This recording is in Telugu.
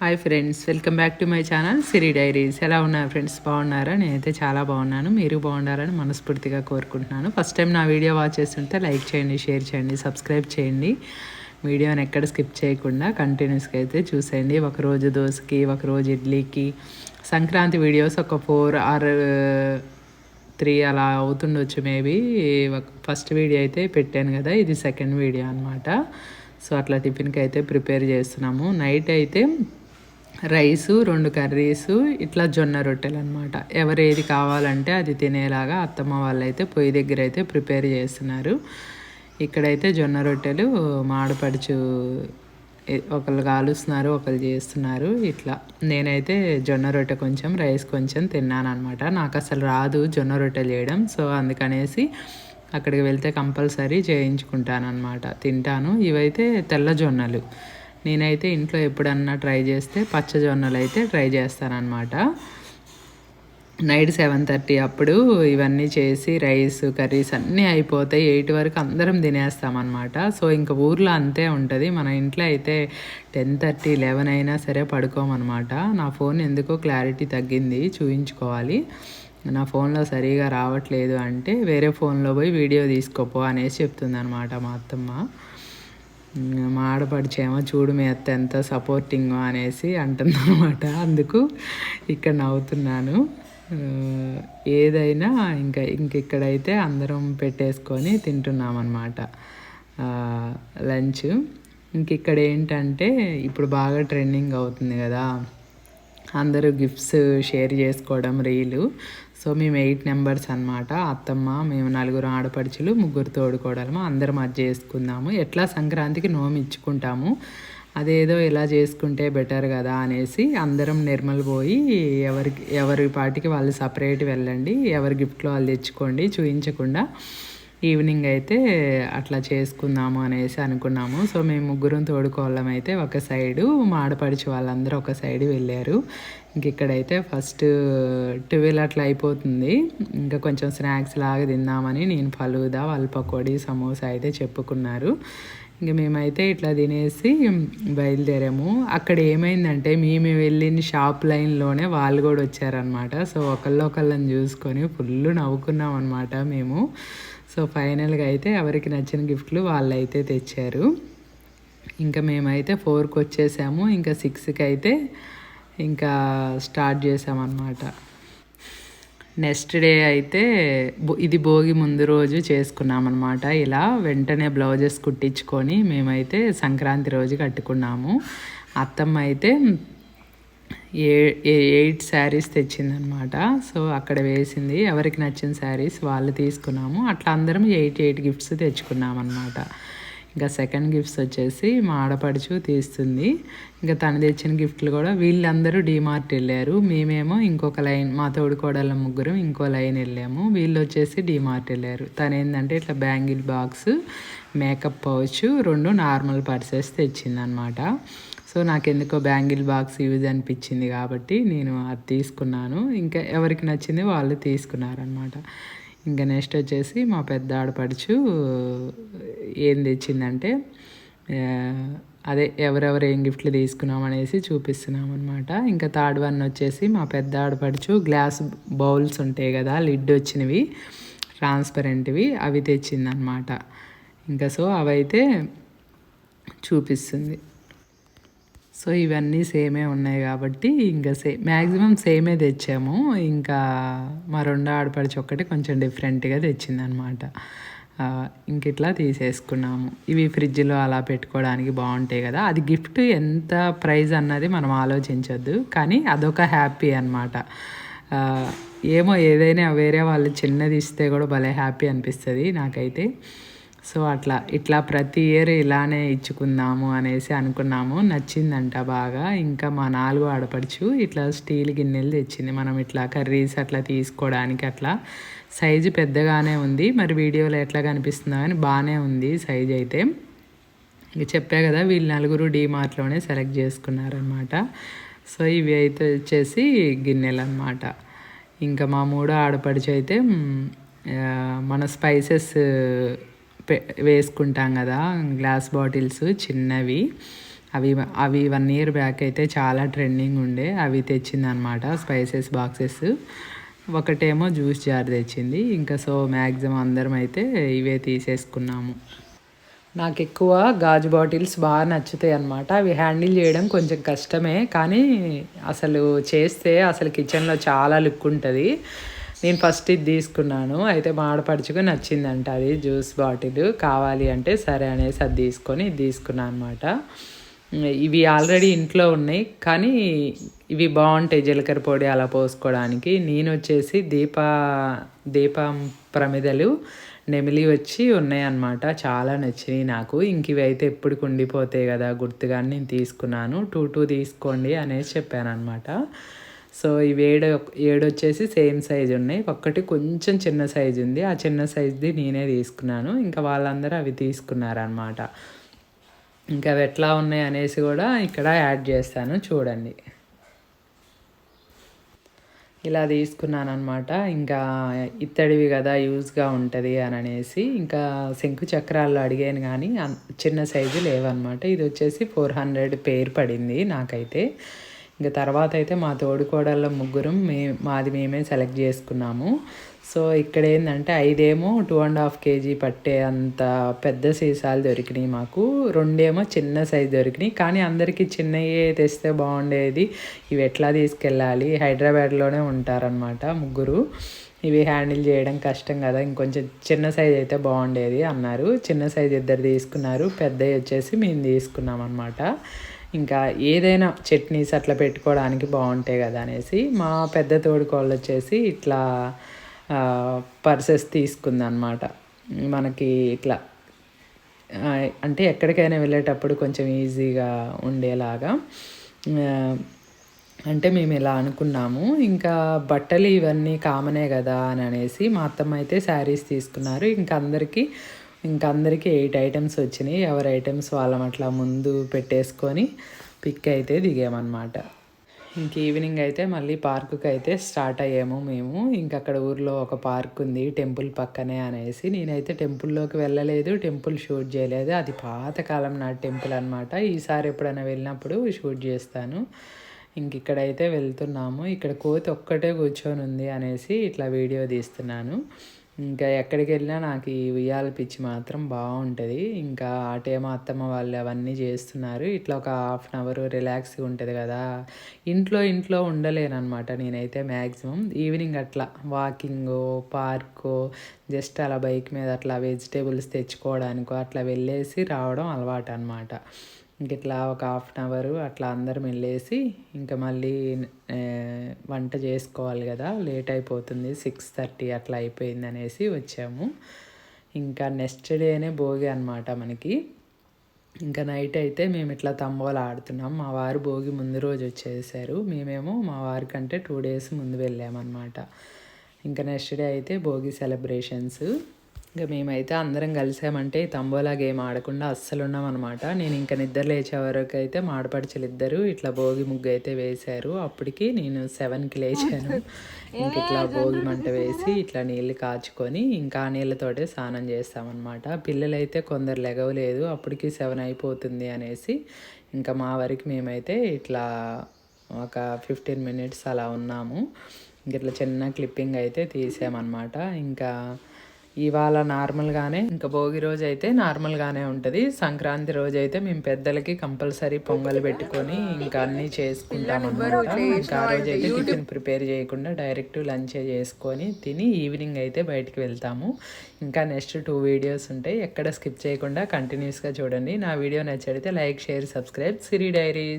Hi friends welcome back to my channel Siri diaries ఎలా ఉన్నారు ఫ్రెండ్స్ బాగున్నారా? నేనైతే చాలా బాగున్నాను. మీరు బాగుండాలని మనస్ఫూర్తిగా కోరుకుంటున్నాను. ఫస్ట్ టైం నా వీడియో వాచ్ చేస్తుంటే లైక్ చేయండి షేర్ చేయండి సబ్స్క్రైబ్ చేయండి. వీడియోని ఎక్కడ స్కిప్ చేయకుండా కంటిన్యూస్గా అయితే చూసేయండి. ఒకరోజు దోశకి ఒకరోజు ఇడ్లీకి. సంక్రాంతి వీడియోస్ ఒక ఫోర్ ఆర్ త్రీ అలా అవుతుండొచ్చు మేబీ ఫస్ట్ వీడియో అయితే పెట్టాను కదా ఇది సెకండ్ వీడియో అనమాట సో అట్లా టిఫిన్కి అయితే ప్రిపేర్ చేస్తున్నాము. నైట్ అయితే రైసు రెండు కర్రీసు ఇట్లా జొన్న రొట్టెలు అనమాట ఎవరు ఏది కావాలంటే అది తినేలాగా అత్తమ్మ వాళ్ళు అయితే పొయ్యి దగ్గర అయితే ప్రిపేర్ చేస్తున్నారు. ఇక్కడైతే జొన్న రొట్టెలు మాడపడుచు ఒకళ్ళు కాలుస్తున్నారు ఒకళ్ళు చేస్తున్నారు ఇట్లా. నేనైతే జొన్న రొట్టె కొంచెం రైస్ కొంచెం తిన్నాను అనమాట నాకు అసలు రాదు జొన్న రొట్టె చేయడం సో అందుకనేసి అక్కడికి వెళ్తే కంపల్సరీ చేయించుకుంటాను అనమాట తింటాను. ఇవైతే తెల్ల జొన్నలు. నేనైతే ఇంట్లో ఎప్పుడన్నా ట్రై చేస్తే పచ్చ జొన్నలు అయితే ట్రై చేస్తానన్నమాట. నైట్ సెవెన్ థర్టీ అప్పుడు ఇవన్నీ చేసి రైస్ కర్రీస్ అన్నీ అయిపోతాయి. ఎయిట్ వరకు అందరం తినేస్తామన్నమాట. సో ఇంకా ఊర్లో అంతే ఉంటుంది. మన ఇంట్లో అయితే టెన్ థర్టీ లెవెన్ అయినా సరే పడుకోమన్నమాట. నా ఫోన్ ఎందుకో క్లారిటీ తగ్గింది. చూయించుకోవాలి. నా ఫోన్లో సరిగా రావట్లేదు అంటే వేరే ఫోన్లో పోయి వీడియో తీసుకోపో అనేసి చెప్తుంది అనమాట మా అత్తమ్మ. మా ఆడపడిచేమో చూడు మీ అత్త ఎంత సపోర్టింగ్ అనేసి అంటుందన్నమాట. అందుకు ఇక్కడ నవ్వుతున్నాను. ఏదైనా ఇంకా ఇంక ఇక్కడైతే అందరం పెట్టేసుకొని తింటున్నాం అనమాట లంచ్. ఇంక ఇక్కడ ఏంటంటే ఇప్పుడు బాగా ట్రెండింగ్ అవుతుంది కదా. అందరూ గిఫ్ట్స్ షేర్ చేసుకోవడం రీలు. సో మేము ఎయిట్ నెంబర్స్ అనమాట అత్తమ్మ మేము నలుగురు ఆడపడుచులు ముగ్గురు తోడుకోవడము అందరం అది చేసుకుందాము. ఎట్లా సంక్రాంతికి నోము ఇచ్చుకుంటాము. అదేదో ఇలా చేసుకుంటే బెటర్ కదా అనేసి అందరం నిర్మల్ పోయి ఎవరికి ఎవరి పాటికి వాళ్ళు సపరేట్ వెళ్ళండి. ఎవరి గిఫ్ట్లో వాళ్ళు తెచ్చుకోండి. చూయించకుండా ఈవినింగ్ అయితే అట్లా చేసుకుందాము అనేసి అనుకున్నాము. సో మేము ముగ్గురం తోడుకోవాలం అయితే ఒక సైడు మాడపడిచి వాళ్ళందరూ ఒక సైడ్ వెళ్ళారు. ఇంక ఇక్కడైతే ఫస్ట్ ట్వెల్వ్ అట్లా అయిపోతుంది. ఇంకా కొంచెం స్నాక్స్ లాగా తిందామని నేను ఫలూదా వాళ్ళు పకోడీ సమోసా అయితే చెప్పుకున్నారు. ఇంక మేమైతే ఇట్లా తినేసి బయలుదేరాము. అక్కడ ఏమైందంటే మేము వెళ్ళిన షాప్ లైన్లోనే వాళ్ళు కూడా వచ్చారనమాట సో ఒకళ్ళు ఒకళ్ళని చూసుకొని ఫుల్ నవ్వుకున్నాం అనమాట మేము. సో ఫైనల్గా అయితే ఎవరికి నచ్చిన గిఫ్ట్లు వాళ్ళు అయితే తెచ్చారు. ఇంకా మేమైతే ఫోర్కి వచ్చేసాము. ఇంకా సిక్స్కి అయితే ఇంకా స్టార్ట్ చేసామన్నమాట. నెక్స్ట్ డే అయితే ఇది భోగి ముందు రోజు చేసుకున్నాం అనమాట ఇలా వెంటనే బ్లౌజెస్ కుట్టించుకొని మేమైతే సంక్రాంతి రోజు కట్టుకున్నాము. అత్తమ్మ అయితే ఏ ఎయిట్ శారీస్ తెచ్చిందనమాట సో అక్కడ వేసింది. ఎవరికి నచ్చిన శారీస్ వాళ్ళు తీసుకున్నాము. అట్లా అందరం ఎయిట్ ఎయిట్ గిఫ్ట్స్ తెచ్చుకున్నాం అనమాట ఇంకా సెకండ్ గిఫ్ట్స్ వచ్చేసి మా ఆడపడుచు తీస్తుంది. ఇంకా తను తెచ్చిన గిఫ్ట్లు కూడా వీళ్ళందరూ డీమార్ట్ వెళ్ళారు. మేమేమో ఇంకొక లైన్ మా తోడుకోడళ్ళ ముగ్గురు ఇంకో లైన్ వెళ్ళాము. వీళ్ళు వచ్చేసి డీమార్ట్ వెళ్ళారు. తను ఏంటంటే ఇట్లా బ్యాంగిల్ బాక్స్ మేకప్ పౌచ్ రెండు నార్మల్ పర్సెస్ తెచ్చిందనమాట. సో నాకు ఎందుకో బ్యాంగిల్ బాక్స్ యూజ్ అనిపించింది కాబట్టి నేను అది తీసుకున్నాను. ఇంకా ఎవరికి నచ్చింది వాళ్ళు తీసుకున్నారనమాట. ఇంకా నెక్స్ట్ వచ్చేసి మా పెద్ద ఆడపడుచు ఏం తెచ్చిందంటే అదే ఎవరెవరు ఏం గిఫ్ట్లు తీసుకున్నాం అనేసి చూపిస్తున్నాం అనమాట ఇంకా థర్డ్ వన్ వచ్చేసి మా పెద్ద ఆడపడుచు గ్లాస్ బౌల్స్ ఉంటాయి కదా లిడ్ వచ్చినవి ట్రాన్స్పరెంట్వి అవి తెచ్చిందనమాట ఇంకా సో అవైతే చూపిస్తుంది. సో ఇవన్నీ సేమే ఉన్నాయి కాబట్టి ఇంకా సే మ్యాక్సిమం సేమే తెచ్చాము. ఇంకా మా రెండో ఆడపడిచి ఒక్కటి కొంచెం డిఫరెంట్గా తెచ్చిందనమాట. ఇంక ఇట్లా తీసేసుకున్నాము. ఇవి ఫ్రిడ్జ్లో అలా పెట్టుకోవడానికి బాగుంటాయి కదా. అది గిఫ్ట్ ఎంత ప్రైజ్ అన్నది మనం ఆలోచించొద్దు. కానీ అదొక హ్యాపీ అనమాట ఏమో ఏదైనా వేరే వాళ్ళు చిన్నది ఇస్తే కూడా భలే హ్యాపీ అనిపిస్తుంది నాకైతే. సో అట్లా ఇట్లా ప్రతి ఇయర్ ఇలానే ఇచ్చుకుందాము అనేసి అనుకున్నాము. నచ్చిందంట బాగా. ఇంకా మా నాలుగు ఆడపడుచు ఇట్లా స్టీల్ గిన్నెలు తెచ్చింది. మనం ఇట్లా కర్రీస్ అట్లా తీసుకోవడానికి అట్లా. సైజు పెద్దగానే ఉంది. మరి వీడియోలో ఎట్లా కనిపిస్తుందో అని బాగానే ఉంది సైజ్ అయితే. ఇంక చెప్పా కదా వీళ్ళు నలుగురు డీమార్ట్లోనే సెలెక్ట్ చేసుకున్నారనమాట సో ఇవి అయితే వచ్చేసి గిన్నెలు అనమాట ఇంకా మా మూడో ఆడపడిచి అయితే మన స్పైసెస్ వేసుకుంటాం కదా గ్లాస్ బాటిల్స్ చిన్నవి. అవి అవి వన్ ఇయర్ బ్యాక్ అయితే చాలా ట్రెండింగ్ ఉండే. అవి తెచ్చిందనమాట స్పైసెస్ బాక్సెస్. ఒకటేమో జ్యూస్ జార్ తెచ్చింది. ఇంకా సో మ్యాక్సిమం అందరం అయితే ఇవే తీసేసుకున్నాము. నాకు ఎక్కువ గాజు బాటిల్స్ బాగా నచ్చుతాయి అన్నమాట. అవి హ్యాండిల్ చేయడం కొంచెం కష్టమే కానీ అసలు చేస్తే అసలు కిచెన్లో చాలా లుక్ ఉంటుంది. నేను ఫస్ట్ ఇది తీసుకున్నాను. అయితే మా ఆడపడుచుకు నచ్చిందంట అది జ్యూస్ బాటిల్. కావాలి అంటే సరే అనేసి అది తీసుకొని ఇది తీసుకున్నాను అనమాట ఇవి ఆల్రెడీ ఇంట్లో ఉన్నాయి. కానీ ఇవి బాగుంటాయి జీలకర్ర పొడి అలా పోసుకోవడానికి. నేను వచ్చేసి దీప దీపం ప్రమిదలు నెమిలి వచ్చి ఉన్నాయన్నమాట చాలా నచ్చినాయి నాకు. ఇంక ఇవి అయితే ఎప్పుడు కుండిపోతాయి కదా గుర్తుగా నేను తీసుకున్నాను. టూ టూ తీసుకోండి అనేసి చెప్పాను అనమాట సో ఇవి ఏడు ఏడు వచ్చేసి సేమ్ సైజు ఉన్నాయి. ఒక్కటి కొంచెం చిన్న సైజు ఉంది. ఆ చిన్న సైజుది నేనే తీసుకున్నాను. ఇంకా వాళ్ళందరూ అవి తీసుకున్నారనమాట ఇంకా అవి ఎట్లా ఉన్నాయి అనేసి కూడా ఇక్కడ యాడ్ చేస్తాను. చూడండి. ఇలా తీసుకున్నాను అనమాట ఇంకా ఇత్తడివి కదా యూజ్గా ఉంటుంది అని అనేసి. ఇంకా శంకు చక్రాల్లో అడిగాను కానీ చిన్న సైజు లేవన్నమాట. ఇది వచ్చేసి ఫోర్ హండ్రెడ్ పేరు పడింది నాకైతే. ఇంకా తర్వాత అయితే మా తోడుకోడళ్ళ ముగ్గురం మే మాది మేమే సెలెక్ట్ చేసుకున్నాము. సో ఇక్కడ ఏంటంటే ఐదేమో టూ అండ్ హాఫ్ కేజీ పట్టే అంత పెద్ద సీసాలు దొరికినాయి మాకు. రెండేమో చిన్న సైజు దొరికినాయి. కానీ అందరికీ చిన్నయే తెస్తే బాగుండేది. ఇవి ఎట్లా తీసుకెళ్ళాలి? హైదరాబాద్లోనే ఉంటారనమాట ముగ్గురు. ఇవి హ్యాండిల్ చేయడం కష్టం కదా ఇంకొంచెం చిన్న సైజ్ అయితే బాగుండేది అన్నారు. చిన్న సైజ్ ఇద్దరు తీసుకున్నారు. పెద్దవి వచ్చేసి మేము తీసుకున్నాం అనమాట ఇంకా ఏదైనా చట్నీస్ అట్లా పెట్టుకోవడానికి బాగుంటాయి కదా అనేసి మా పెద్ద తోడుకోళ్ళు వచ్చేసి ఇట్లా పర్సెస్ తీసుకుందనమాట మనకి ఇట్లా అంటే ఎక్కడికైనా వెళ్ళేటప్పుడు కొంచెం ఈజీగా ఉండేలాగా అంటే మేము ఇలా అనుకున్నాము. ఇంకా బట్టలు ఇవన్నీ కామనే కదా అని అనేసి మా అత్తమ్మ అయితే శారీస్ తీసుకున్నారు. ఇంకా అందరికీ ఇంకా అందరికీ ఎయిట్ ఐటమ్స్ వచ్చినాయి. ఎవరి ఐటమ్స్ వాళ్ళం అట్లా ముందు పెట్టేసుకొని పిక్ అయితే దిగామన్నమాట. ఇంక ఈవినింగ్ అయితే మళ్ళీ పార్కుకి అయితే స్టార్ట్ అయ్యాము మేము. ఇంక అక్కడ ఊర్లో ఒక పార్క్ ఉంది టెంపుల్ పక్కనే అనేసి. నేనైతే టెంపుల్లోకి వెళ్ళలేదు టెంపుల్ షూట్ చేయలేదు. అది పాతకాలం నా టెంపుల్ అనమాట ఈసారి ఎప్పుడైనా వెళ్ళినప్పుడు షూట్ చేస్తాను. ఇంక ఇక్కడైతే వెళ్తున్నాము. ఇక్కడ కోతి ఒక్కటే కూర్చొని ఉంది అనేసి ఇట్లా వీడియో తీస్తున్నాను. ఇంకా ఎక్కడికి వెళ్ళినా నాకు ఈ ఉయ్యాల పిచ్చి మాత్రం బాగుంటుంది. ఇంకా అటేమో అత్తమ్మ వాళ్ళు అవన్నీ చేస్తున్నారు. ఇట్లా ఒక హాఫ్ అన్ అవర్ రిలాక్స్గా ఉంటుంది కదా. ఇంట్లో ఇంట్లో ఉండలేనమాట నేనైతే మ్యాక్సిమం ఈవినింగ్ అట్లా వాకింగ్ పార్కో జస్ట్ అలా బైక్ మీద అట్లా వెజిటేబుల్స్ తెచ్చుకోవడానికో అట్లా వెళ్ళేసి రావడం అలవాటు అనమాట ఇంక ఇట్లా ఒక హాఫ్ అన్ అవర్ అట్లా అందరం వెళ్ళేసి ఇంకా మళ్ళీ వంట చేసుకోవాలి కదా లేట్ అయిపోతుంది సిక్స్ థర్టీ అట్లా అయిపోయింది అనేసి వచ్చాము. ఇంకా నెక్స్ట్ డేనే భోగి అనమాట మనకి. ఇంకా నైట్ అయితే మేము ఇట్లా తంబోలు ఆడుతున్నాం. మా వారు భోగి ముందు రోజు వచ్చేసారు. మేమేమో మా వారి కంటే టూ డేస్ ముందు వెళ్ళామన్నమాట. ఇంకా నెక్స్ట్ డే అయితే భోగి సెలబ్రేషన్స్. ఇంకా మేమైతే అందరం కలిసామంటే తంబోలా గేమ్ ఆడకుండా అస్సలు ఉన్నామన్నమాట నేను ఇంకా నిద్ర లేచే వరకు అయితే మాడపడిచలు ఇద్దరు ఇట్లా భోగి ముగ్గు అయితే వేశారు. అప్పటికి నేను సెవెన్కి లేచాను. ఇంక ఇట్లా భోగి మంట వేసి ఇట్లా నీళ్ళు కాచుకొని ఇంకా నీళ్ళతోటే స్నానం చేస్తామన్నమాట. పిల్లలైతే కొందరు లెగవలేదు అప్పటికి సెవెన్ అయిపోతుంది అనేసి ఇంకా మా వరకు మేమైతే ఇట్లా ఒక ఫిఫ్టీన్ మినిట్స్ అలా ఉన్నాము. ఇంక ఇట్లా చిన్న క్లిప్పింగ్ అయితే తీసామన్నమాట. ఇంకా ఇవాళ నార్మల్గానే ఇంకా భోగి రోజు అయితే నార్మల్గానే ఉంటుంది. సంక్రాంతి రోజు అయితే మేము పెద్దలకి కంపల్సరీ పొంగల్ పెట్టుకొని ఇంకా అన్నీ చేసుకుంటాం అనమాట ఇంకా ఆ రోజు అయితే టిఫిన్ ప్రిపేర్ చేయకుండా డైరెక్ట్ లంచ్ చేసుకొని తిని ఈవినింగ్ అయితే బయటికి వెళ్తాము. ఇంకా నెక్స్ట్ టూ వీడియోస్ ఉంటాయి. ఎక్కడ స్కిప్ చేయకుండా కంటిన్యూస్గా చూడండి. నా వీడియో నచ్చితే like share subscribe Siri diaries.